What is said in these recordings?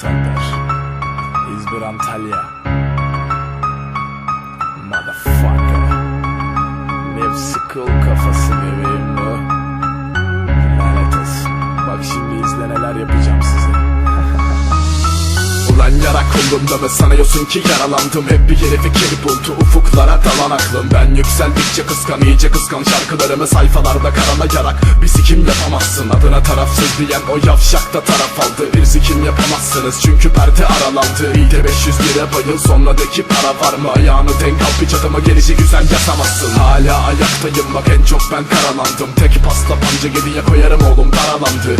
Sender İzmir Antalya Ulan yarak kolumda mı sanıyorsun ki yaralandım. Hep bir yeni fikir buldu ufuklara dalan aklım. Ben yükseldikçe kıskan iyice kıskan Şarkılarımı sayfalarda karalayarak Bir sikim yapamazsın adına tarafsız diyen o yavşak da taraf aldı. Bir sikim yapamazsınız çünkü perde aralandı. İyi de 500 lira bayıl sonradaki para var mı? Ayağını denk al bir çatıma gelişi güzel yasamazsın Hala ayaktayım bak en çok ben karalandım. Tek pasla panca geriye koyarım oğlum daralandı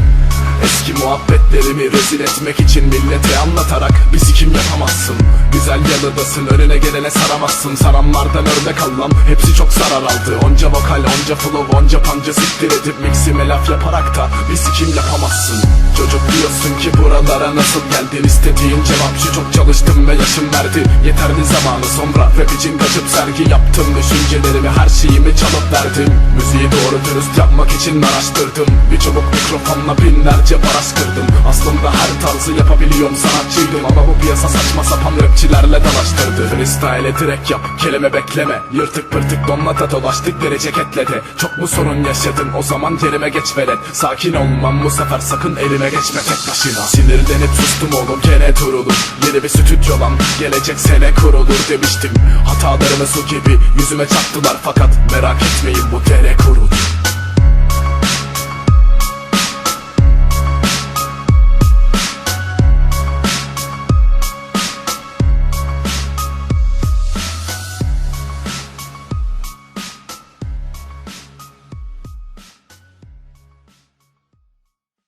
Eski muhabbetlerimi rezil etmek için millete anlatarak bir sikim yapamazsın Güzel yanındasın önüne gelene saramazsın. Saranlardan örnek allam hepsi çok zarar aldı. Onca vokal onca flow onca panca siktir edip mixime laf yaparak da bir sikim yapamazsın? Çocuk diyorsun ki buralara nasıl geldin? İstediğin cevap şu çok çalıştım ve yaşım verdi. Yeterli zamanı sonra rap için kaçıp sergi yaptım. Düşüncelerimi her şeyimi çalıp verdim Müziği doğru dürüst yapmak için araştırdım Bir çubuk mikrofonla binlerce baraj kırdım Aslında her tarzı yapabiliyorum sanatçıydım. Ama bu piyasa saçma sapan rapçilerle dalaştırdı. Freestyle direkt yap kelime bekleme. Yırtık pırtık donla da dolaştık deri ceketle de Çok mu sorun yaşadın? O zaman yerime geç velet. Sakin olmam bu sefer sakın elime geçme tek başına. Sinirlenip sustum oğlum gene durulur Yeni bir stüdyo lan gelecek sene kurulur demiştim. Hatalarımı su gibi yüzüme çaktılar fakat Merak etmeyin bu kurulur